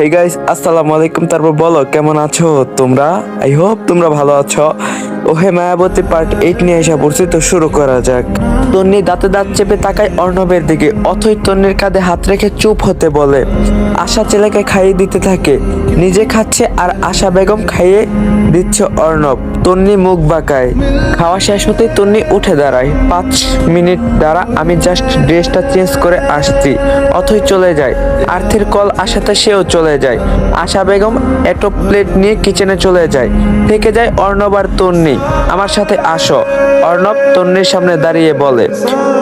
Hey guys আসসালামু আলাইকুম তারপর বলো, কেমন আছো তোমরা? আই হোপ তোমরা ভালো আছো। ও হে মায়াবতী পার্ট এইট নিয়ে এসে পড়ছি, তো শুরু করা যাক। তন্নি দাঁতে দাঁত চেপে তাকায় অর্ণবের দিকে, অথই তন্নির কাঁধে হাত রেখে চুপ হতে বলে, আশা ছেলেকে খাইয়ে দিতে থাকে, নিজে খাচ্ছে আর আশা বেগম খাইয়ে দিচ্ছে অর্ণব। তন্নি মুখ বাঁকায়। খাওয়া শেষ হতেই তন্নি উঠে দাঁড়ায়। পাঁচ মিনিট দ্বারা আমি জাস্ট ড্রেসটা চেঞ্জ করে আসছি, অথই চলে যায়। আর্থের কল আসাতে সেও চলে যায়। আশা বেগম এটো প্লেট নিয়ে কিচেনে চলে যায়। থেকে যায়, অর্ণব আর তন্নি, আমার সাথে আসো। অর্ণব তন্নির সামনে দাঁড়িয়ে বলে।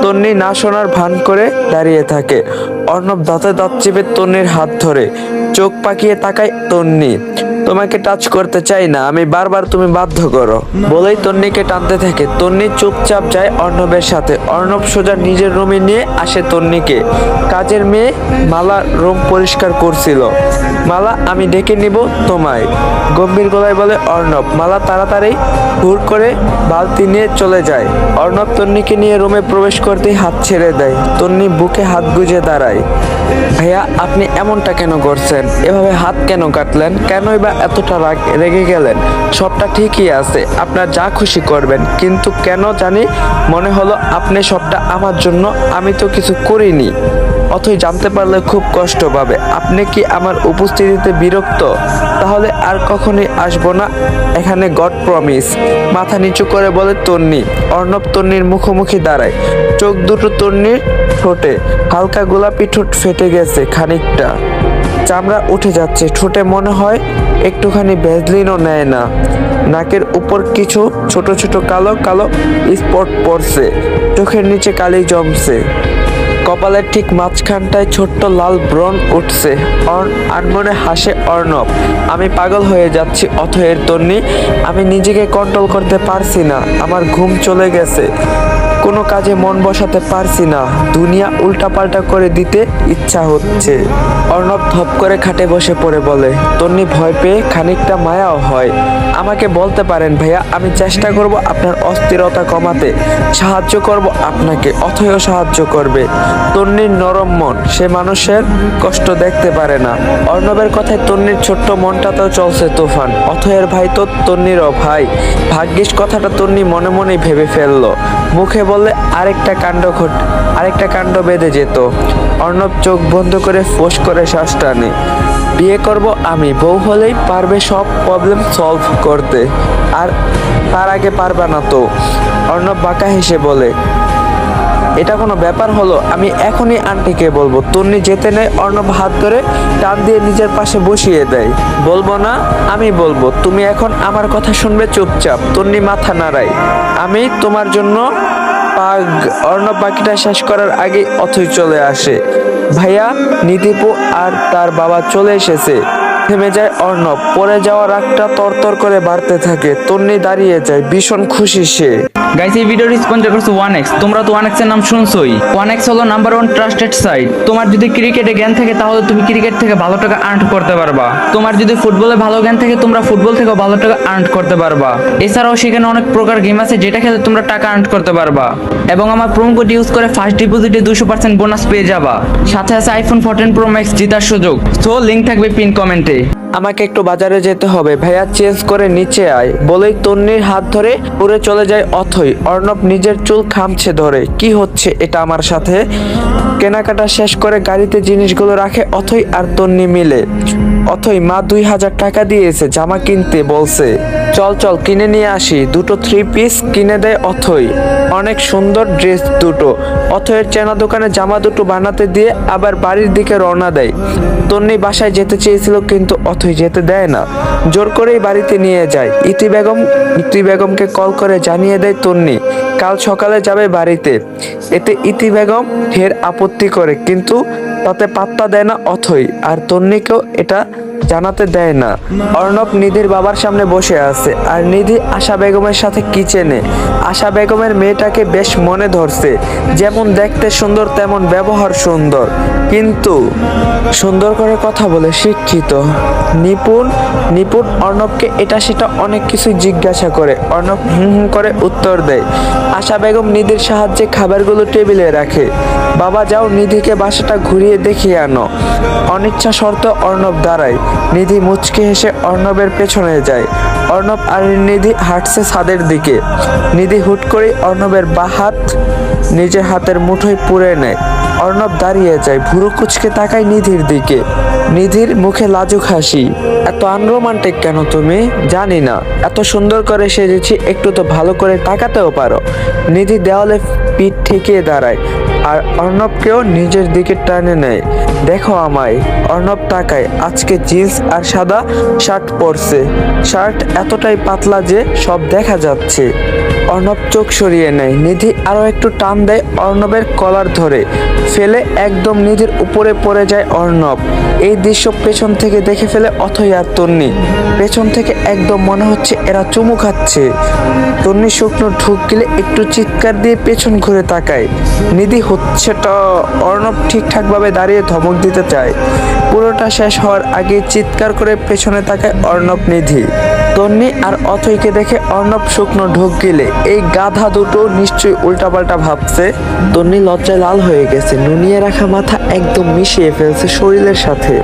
তন্নি না শোনার ভান করে দাঁড়িয়ে থাকে। অর্ণব দাঁতে দাঁত চেপে তন্নির হাত ধরে। চোখ পাকিয়ে তাকায় তন্নি। তোমাকে টাচ করতে চাই না, আমি বারবার তুমি বাধ্য করো। বলেই তন্নিকে টানতে থাকে। তন্নি চুপচাপ যায় অর্ণবের সাথে। অর্ণব সোজা নিজের রুমে নিয়ে আসে তন্নিকে। কাজের মেয়ে মালা রুম পরিষ্কার করছিল। মালা আমি ডেকে নিব তোমায়। গম্ভীর গলায় বলে, অর্ণব, মালা তাড়াতাড়ি হুড় করে বালতি নিয়ে চলে যায়। অর্ণব তন্নিকে নিয়ে রুমে প্রবেশ করতেই হাত ছেড়ে দেয়। তন্নি বুকে হাত গুজে দাঁড়ায়। ভাইয়া, আপনি এমনটা কেন করছেন? এভাবে হাত কেন কাটলেন? কেনই বা এতটা রাগ রেগে গেলেন? সবটা ঠিকই আছে, আপনার যা খুশি করবেন। কিন্তু কেন জানি মনে হলো, আপনি সবটা আমার জন্য, আমি তো কিছু করিনি। অথই জানতে পারলে খুব কষ্ট পাবে। আপনি কি আমার উপস্থিতিতে বিরক্ত? তাহলে আর কখনোই আসব না। এখানে গড প্রমিস। মাথা নিচু করে বলে, তন্নি। অর্ণব তন্নির মুখোমুখি দাঁড়ায়। চোখ দুটো তন্নির ঠোঁটে। হালকা গোলাপি ঠোঁট ফেটে গেছে খানিকটা। চামড়া উঠে যাচ্ছে। ঠোঁটে মনে হয় একটুখানি ভ্যাজলিনও নেয় না। নাকের উপর কিছু ছোট ছোট কালো কালো স্পট পড়ছে। চোখের নিচে কালি জমছে। কপালের ঠিক মাঝখানটায় ছোট্ট লাল ব্রণ উঠছে। আনমনে হাসে অর্ণব। আমি পাগল হয়ে যাচ্ছি, অথয়ের তন্নি। আমি নিজেকে কন্ট্রোল করতে পারছি না। আমার ঘুম চলে গেছে। কোনো কাজে মন বসাতে পারছি না। দুনিয়া উল্টাপাল্টা করে দিতে ইচ্ছা হচ্ছে। অর্ণব ধপ করে খাটে বসে পড়ে বলে, তন্নি ভয় পেয়ে খানিকটা মায়াও হয়। আমাকে বলতে পারেন ভাইয়া, আমি চেষ্টা করব আপনার অস্থিরতা কমাতে। সাহায্য করব আপনাকে অথয় সাহায্য করবে। তন্নির নরম মন, সে মানুষের কষ্ট দেখতে পারে না। অর্ণবের কথায় তন্নির ছোট্ট মনটাতেও চলছে তুফান। অথয়ের ভাই তো তন্নিরও ভাই। ভাগ্যিস কথাটা তন্নি মনে মনে ভেবে ফেলল। মুখে বললে, আরেকটা কাণ্ড ঘট, আরেকটা কাণ্ড বেঁধে যেত। অর্ণব চোখ বন্ধ করে ফোঁস করে শ্বাস টানে। বিয়ে করব আমি, বউ হলেই পারবে সব প্রবলেম সলভ করতে, আর তার আগে পারবা না তো। অর্ণব বাঁকা হেসে বলে এটা কোনো ব্যাপার হলো, আমি এখনই আন্টিকে বলব, তন্নি যেতে নেয় অর্ণব হাত ধরে টান দিয়ে নিজের পাশে বসিয়ে দেয়। বলব না, আমি বলব, তুমি এখন আমার কথা শুনবে চুপচাপ, তন্নি মাথা নাড়াই আমি তোমার জন্য পাগ, অর্ণব পাখিটা শেষ করার আগে অথই চলে আসে। ভাইয়া, নিধিপু আর তার বাবা চলে এসেছে। থেমে যায় অর্ণব, পড়ে যাওয়া রাগটা তরতর করে বাড়তে থাকে, তন্নি দাঁড়িয়ে যায়, ভীষণ খুশি সে। গাইস এই ভিডিওটি স্পন্সর করছে? ওয়ান এক্স তোমরা তো ওয়ান এক্সের নাম শুনছোই। ওয়ান এক্স হলো নাম্বার ওয়ান ট্রাস্টেড সাইট তোমার যদি ক্রিকেটে জ্ঞান থাকে, তাহলে তুমি ক্রিকেট থেকে ভালো টাকা আর্ন করতে পারবা। তোমার যদি ফুটবলে ভালো জ্ঞান থাকে, তোমরা ফুটবল থেকে ভালো টাকা আর্ন করতে পারবা। এছাড়াও সেখানে অনেক প্রকার গেম আছে, যেটা খেলে তোমরা টাকা আর্ন করতে পারবা। এবং আমার প্রোমো কোড ইউজ করে ফার্স্ট ডিপোজিটে দুশো পার্সেন্ট বোনাস পেয়ে যাবা। সাথে আছে আইফোন ফোরটিন প্রো ম্যাক্স জেতার সুযোগ। সো লিঙ্ক থাকবে পিন কমেন্টে আমাকে একটু বাজারে যেতে হবে। ভাইয়া চেঞ্জ করে নিচে আয়। বলেই তন্নির হাত ধরে উড়ে চলে যায় অথই। অর্ণব নিজের চুল খামছে ধরে। কি হচ্ছে এটা আমার সাথে? কেনাকাটা শেষ করে গাড়িতে জিনিসগুলো রাখে অথই আর তন্নি মিলে। অথই মা দুই হাজার টাকা দিয়েছে জামা কিনতে বলছে। চল চল, কিনে নিয়ে আসি। দুটো থ্রি পিস কিনে দেয় অথই। অনেক সুন্দর ড্রেস দুটো। অথয়ের চেনা দোকানে জামা দুটো বানাতে দিয়ে আবার বাড়ির দিকে রওনা দেয়। তন্নি বাসায় যেতে চেয়েছিল কিন্তু অথই যেতে দেয় না। জোর করেই বাড়িতে নিয়ে যায়। ইতি বেগম, ইতি বেগমকে কল করে জানিয়ে দেয় তন্নি, কাল সকালে যাবে বাড়িতে। এতে ইতি বেগম ঢের আপত্তি করে, কিন্তু তাতে পাত্তা দেয় না অথই। আর তন্নিকেও এটা জানাতে দেয় না। অর্ণব নিধির বাবার সামনে বসে আছে আর নিধি আশা বেগমের সাথে কিচেনে। আশা বেগমের মেয়েটাকে বেশ মনে ধরছে। যেমন দেখতে সুন্দর, তেমন ব্যবহার সুন্দর। কিন্তু সুন্দর করে কথা বলে শিক্ষিত। নিপুণ নিপুণ অর্ণবকে এটা সেটা অনেক কিছু জিজ্ঞাসা করে। অর্ণব হুম হুম করে উত্তর দেয়। আশা বেগম নিধির সাহায্যে খাবারগুলো টেবিলে রাখে। বাবা যাও নিধিকে বাসাটা ঘুরিয়ে দেখিয়ে আনো। অনিচ্ছা শর্ত অর্ণব দাঁড়ায়। নিধি মুচকে হেসে অর্ণবের পেছনে যায়। অর্ণব আর নিধি হাঁটছে ছাদের দিকে। নিধি হুট করে অর্ণবের বা হাত নিজের হাতের মুঠোয় পুড়ে নেয়। অর্ণব দাঁড়িয়ে যায়, ভুরু কুচকে তাকায় নিধির দিকে। নিধির মুখে লাজুক হাসি, এত আনরোমান্টিক কেন তুমি? জানি না। এত সুন্দর করে সেজেছি, একটু তো ভালো করে তাকাতেও পারো। নিধি দেওয়ালে পিঠ ঠেকিয়ে দাঁড়ায়। আর অর্ণবকেও নিজের দিকে টানে নেয়। দেখো আমায়, অর্ণব তাকায়, আজকে জিন্স আর সাদা শার্ট পরছে। শার্ট এতটাই পাতলা যে সব দেখা যাচ্ছে। অর্ণব চোখ সরিয়ে নেয়, নিধি আরও একটু টান দেয় অর্ণবের কলার ধরে। ফেলে একদম নিধির উপরে পড়ে যায় অর্ণব। এই দৃশ্য পেছন থেকে দেখে ফেলে অথই আর তন্নি। পেছন থেকে একদম মনে হচ্ছে এরা চুমু খাচ্ছে। তন্নি শুকনো ঢুক গেলে একটু চিৎকার দিয়ে পেছন ঘুরে তাকায়। নিধি হচ্ছেটা অর্ণব ঠিকঠাকভাবে দাঁড়িয়ে ধমক দিতে চায়। পুরোটা শেষ হওয়ার আগে চিৎকার করে পেছনে তাকায় অর্ণব নিধি। তন্নি আর অথইকে দেখে অর্ণব শুকনো ঢোক গেলে। এই গাধা দুটো নিশ্চয়ই উল্টাপাল্টা ভাবছে। তন্নি লজ্জায় লাল হয়ে গেছে। নুনিয়ে রাখা মাথা একদম মিশিয়ে ফেলছে শরীরের সাথে।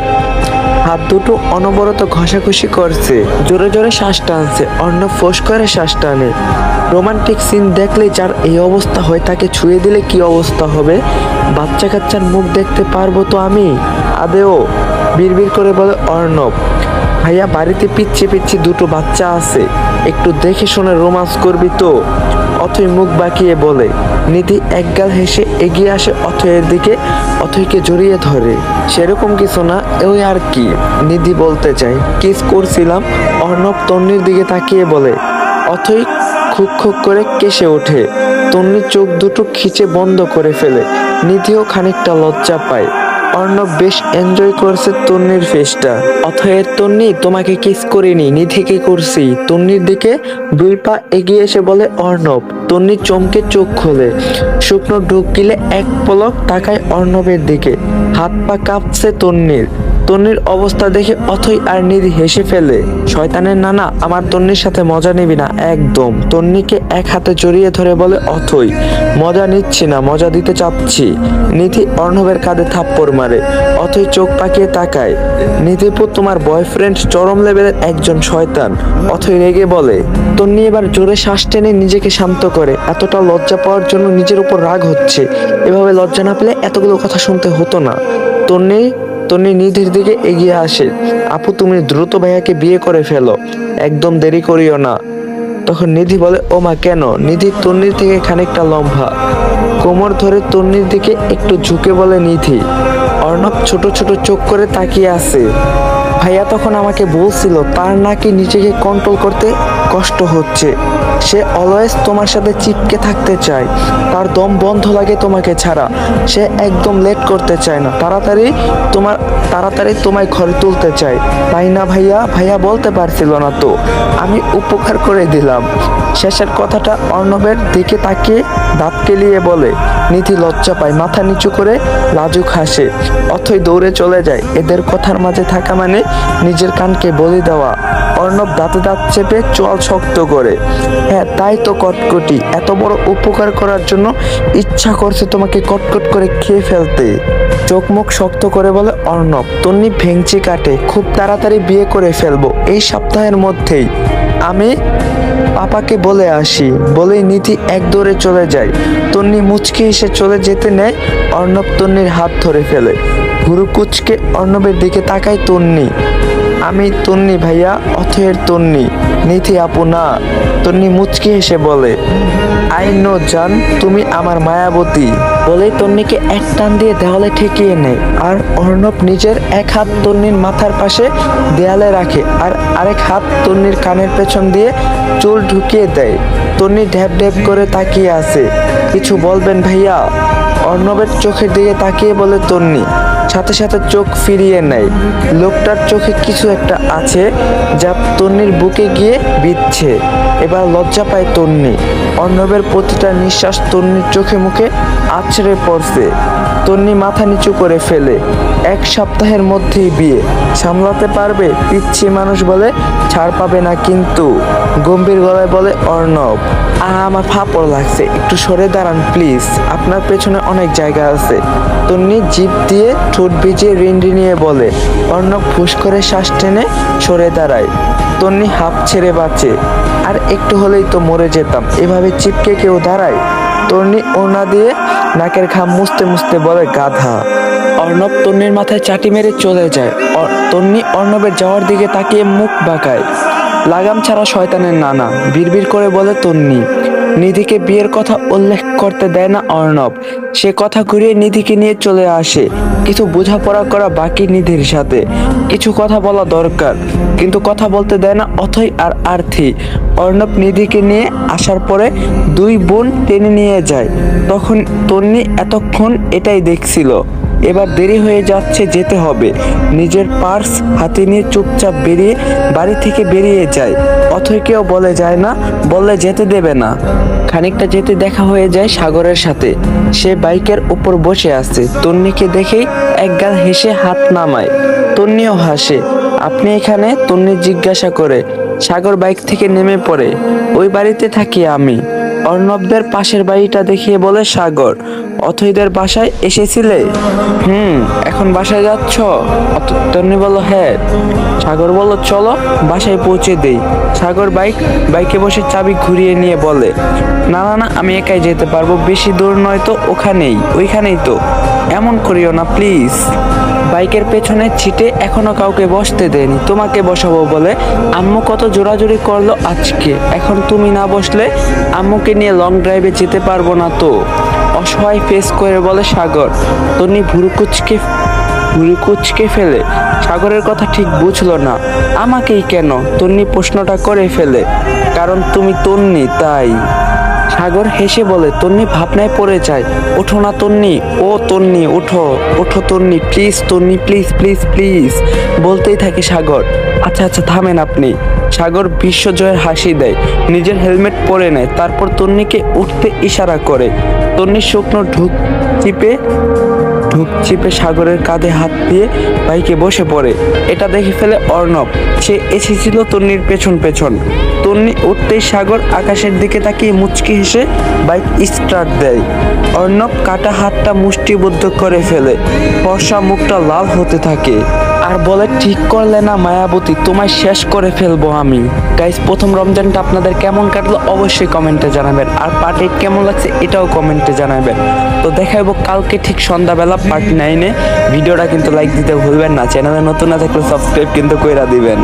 হাত দুটো অনবরত ঘষাঘষি করছে। জোরে জোরে শ্বাস টানছে। অর্ণব ফোস করে শ্বাস টানে। রোমান্টিক সিন দেখলে যার এই অবস্থা হয় তাকে ছুঁয়ে দিলে কি অবস্থা হবে? বাচ্চা কাচ্চার মুখ দেখতে পারব তো আমি? আদেও বিড়বিড় করে বলে অর্ণব ভাইয়া বাড়িতে পিচ্ছি পিচ্ছি দুটো বাচ্চা আছে। একটু দেখে শুনে রোমান্স করবি তো। অথই মুখ বাঁকিয়ে বলে, নিধি একগাল হেসে এগিয়ে আসে অথয়ের দিকে, অথইকে জড়িয়ে ধরে। সেরকম কিছু না, ওই আর কি? নিধি বলতে চাই কিস করছিলাম? অর্ণব তন্নির দিকে তাকিয়ে বলে, অথই খুক খুক করে কেসে ওঠে। তন্নির চোখ দুটো খিচে বন্ধ করে ফেলে। নিধিও খানিকটা লজ্জা পায়। অর্ণব বেশ এনজয় করছে তন্নির ফেসটা অথয়ের তন্নি, তোমাকে কিস করিনি, নিধিকে করছি। তন্নির দিকে দুই পা এগিয়ে এসে বলে, অর্ণব। তন্নি চমকে চোখ খোলে। শুকনো ঢুক গিলে এক পলক টাকায় অর্ণবের দিকে। হাত পা কাঁপছে তন্নির। তন্নির অবস্থা দেখে অথই আর নিধি হেসে ফেলে, শয়তানের নানা, আমার তন্নির সাথে মজা নিবি না, একদম। তন্নিকে এক হাতে জড়িয়ে ধরে বলে, অথই, মজা নিচ্ছি না, মজা দিতে চাচ্ছি। নিধি অর্ণবের কাঁধে থাপ্পড় মারে, অথই চোখ পাকিয়ে তাকায়। নিধিপুর তোমার বয়ফ্রেন্ড চরম লেভেলের একজন শয়তান। অথই রেগে বলে, তন্নি এবার জোরে শ্বাস টেনে নিজেকে শান্ত করে, এতটা লজ্জা পাওয়ার জন্য নিজের উপর রাগ হচ্ছে। এভাবে লজ্জা না পেলে এতগুলো কথা শুনতে হতো না। তন্নি তন্নি নিধির দিকে এগিয়ে আসে। আপু, তুমি দ্রুত ভাইয়াকে বিয়ে করে ফেলো। একদম দেরি করিও না। তখন নিধি বলে, ও মা, কেন? নিধি তন্নির থেকে খানিকটা লম্বা। কোমর ধরে তন্নির দিকে একটু ঝুঁকে বলে, নিধি, অর্ণব ছোট ছোট চোখ করে তাকিয়ে আছে। ভাইয়া তখন আমাকে বলছিল, তার নাকি নিজেকে কন্ট্রোল করতে কষ্ট হচ্ছে। সে অলওয়েজ তোমার সাথে চিপকে থাকতে চায়। তার দম বন্ধ লাগে তোমাকে ছাড়া। সে একদম লেট করতে চায় না। তাড়াতাড়ি তোমার, তাড়াতাড়ি তোমায় ঘরে তুলতে চায়। তাই না ভাইয়া? ভাইয়া বলতে পারছিল না তো। আমি উপকার করে দিলাম। শেষের কথাটা অর্ণবের দিকে তাকিয়ে দাঁত কেলিয়ে বলে, নিধি লজ্জা পায়, মাথা নিচু করে লাজুক হাসে, অথই দৌড়ে চলে যায়। এদের কথার মাঝে থাকা মানে নিজের কানকে বলি দেওয়া। অর্ণব দাঁতে দাঁত চেপে চোয়াল শক্ত করে। হ্যাঁ তাই তো কটকটি। এত বড় উপকার করার জন্য ইচ্ছা করছে তোমাকে কটকট করে খেয়ে ফেলতে। চোখ মুখ শক্ত করে বলে অর্ণব, তন্নি ভেঙচি কাটে। খুব তাড়াতাড়ি বিয়ে করে ফেলব এই সপ্তাহের মধ্যেই। আমি পাপাকে বলে আসি, বলেই নীতি এক দৌড়ে চলে যায়। তন্নি মুচকে এসে চলে যেতে নেয়। অর্ণব তন্নির হাত ধরে ফেলে। গুরু কুচকে অর্ণবের দিকে তাকায় তন্নি। আমি তন্নি ভাইয়া, অথয়ের তন্নি। নিথি আপু না। তন্নি মুচকি হেসে বলে, আই নো জান, তুমি আমার মায়াবতী। বলে তন্নিকে এক টান দিয়ে দেওয়ালে ঠেকিয়ে নেয়। আর অর্ণব নিজের এক হাত তন্নির মাথার পাশে দেয়ালে রাখে আর আরেক হাত তন্নির কানের পেছন দিয়ে চুল ঢুকিয়ে দেয়। তন্নি ঢ্যাপ ঢ্যাপ করে তাকিয়ে আছে। কিছু বলবেন ভাইয়া? অর্ণবের চোখের দিকে তাকিয়ে বলে, তন্নি সাথে সাথে চোখ ফিরিয়ে নেয়। লোকটার চোখে কিছু একটা আছে যা তন্নির বুকে গিয়ে বিচ্ছে এবার লজ্জা পায় তন্নি অর্ণবের প্রতিটা নিঃশ্বাস তন্নির চোখে মুখে আছড়ে পড়ছে। তন্নি মাথা নিচু করে ফেলে। এক সপ্তাহের মধ্যেই বিয়ে। সামলাতে পারবে পিচ্ছি মানুষ বলে ছাড় পাবে না কিন্তু। গম্ভীর গলায় বলে, অর্ণব, আর আমার ফাপড় লাগছে। একটু সরে দাঁড়ান, প্লিজ। আপনার পেছনে অনেক জায়গা আছে। তন্নি জিপ দিয়ে ঠোঁট ভিজিয়ে রিন্ডি নিয়ে বলে, অর্ণব ফুস করে শ্বাস টেনে সরে দাঁড়ায়। তন্নি হাফ ছেড়ে বাঁচে। আর একটু হলেই তো মরে যেতাম। এভাবে চিপকে কেউ দাঁড়ায়? তন্নি ওনা দিয়ে নাকের ঘাম মুছতে মুছতে বলে গাধা। অর্ণব তন্নির মাথায় চাটি মেরে চলে যায়। তন্নি অর্ণবের যাওয়ার দিকে তাকিয়ে মুখ বাঁকায়। লাগাম ছাড়া শয়তানের নানা। বিড়বিড় করে বলে তন্নি নিধিকে বিয়ের কথা উল্লেখ করতে দেয় না অর্ণব। সে কথা ঘুরিয়ে নিধিকে নিয়ে চলে আসে। কিছু বোঝাপড়া করা বাকি নিধির সাথে। কিছু কথা বলা দরকার, কিন্তু কথা বলতে দেয় না অথই আর আর্থি। অর্ণব নিধিকে নিয়ে আসার পরে দুই বোন টেনে নিয়ে যায়। তখন তন্নি এতক্ষণ এটাই দেখছিল। এবার দেরি হয়ে যাচ্ছে যেতে হবে। নিজের পার্স হাতে নিয়ে চুপচাপ বেরিয়ে বাড়ি থেকে বেরিয়ে যায়। অথৈকেও বলে যায় না, বললে যেতে দেবে না। খানিকটা যেতে দেখা হয়ে যায় সাগরের সাথে। সে বাইকের উপর বসে আছে। তন্নিকে দেখেই একগাল হেসে হাত নামায়। তন্নিও হাসে, আপনি এখানে? তন্নি জিজ্ঞাসা করে। সাগর বাইক থেকে নেমে পড়ে। ওই বাড়িতে থাকি আমি। অর্ণবদের পাশের বাড়িটা দেখিয়ে বলে সাগর অথইদের বাসায় এসেছিলে? হুম, এখন বাসায় যাচ্ছ? তন্নি বলল হ্যাঁ। সাগর বলল, চলো, বাসায় পৌঁছে দেই। সাগর বাইক বাইকে বসে চাবি ঘুরিয়ে নিয়ে বলে, না না না, আমি একাই যেতে পারব। বেশি দূর নয় তো, ওখানেই, ওইখানেই তো। এমন করিও না, প্লিজ। বাইকের পেছনে ছিটে এখনও কাউকে বসতে দেয়নি। তোমাকে বসাবো বলে আম্মু কত জোরাজুরি করল আজকে। এখন তুমি না বসলে আম্মুকে নিয়ে লং ড্রাইভে যেতে পারব না তো। অসহায় ফেস করে বলে, সাগর তনি ভুরুকুচকে ভুরুকুচকে ফেলে। সাগরের কথা ঠিক বুঝলো না। আমাকেই কেন? তন্নি প্রশ্নটা করে ফেলে। কারণ তুমি তন্নি, তাই। সাগর হেসে বলে, তন্নি, ভাবনায় পড়ে যায় ওঠো না তন্নি। ও তন্নি, ওঠো। ওঠো Tonni please Tonni please please please বলতেই থাকে সাগর আচ্ছা আচ্ছা থামেন আপনি। সাগর বিশ্বজয়ের হাসি দেয়, নিজের হেলমেট পরে নেয়, তারপর তন্নিকে উঠতে ইশারা করে। তন্নি শুকনো ঢুক, চিপে ঢুক চিপে সাগরের কাঁধে হাত দিয়ে বাইকে বসে পড়ে। এটা দেখে ফেলে অর্ণব। সে এসেছিল তন্নির পেছন পেছন। তন্নি উঠতেই সাগর আকাশের দিকে তাকিয়ে মুচকি হেসে বাইক স্টার্ট দেয়। অর্ণব কাটা হাতটা মুষ্টিবদ্ধ করে ফেলে। ফর্সা মুখটা লাল হতে থাকে। আর বলে, ঠিক করলে না মায়াবতী, তোমায় শেষ করে ফেলব আমি। গাইজ প্রথম রমজানটা আপনাদের কেমন কাটলো অবশ্যই কমেন্টে জানাবেন। আর পার্ট এইট কেমন লাগছে এটাও কমেন্টে জানাবেন। তো দেখাবো কালকে ঠিক সন্ধ্যাবেলা পার্ট নাইনে ভিডিওটা কিন্তু লাইক দিতে ভুলবেন না। চ্যানেলে নতুন না থাকলে সাবস্ক্রাইব কিন্তু কইরা দিবেন।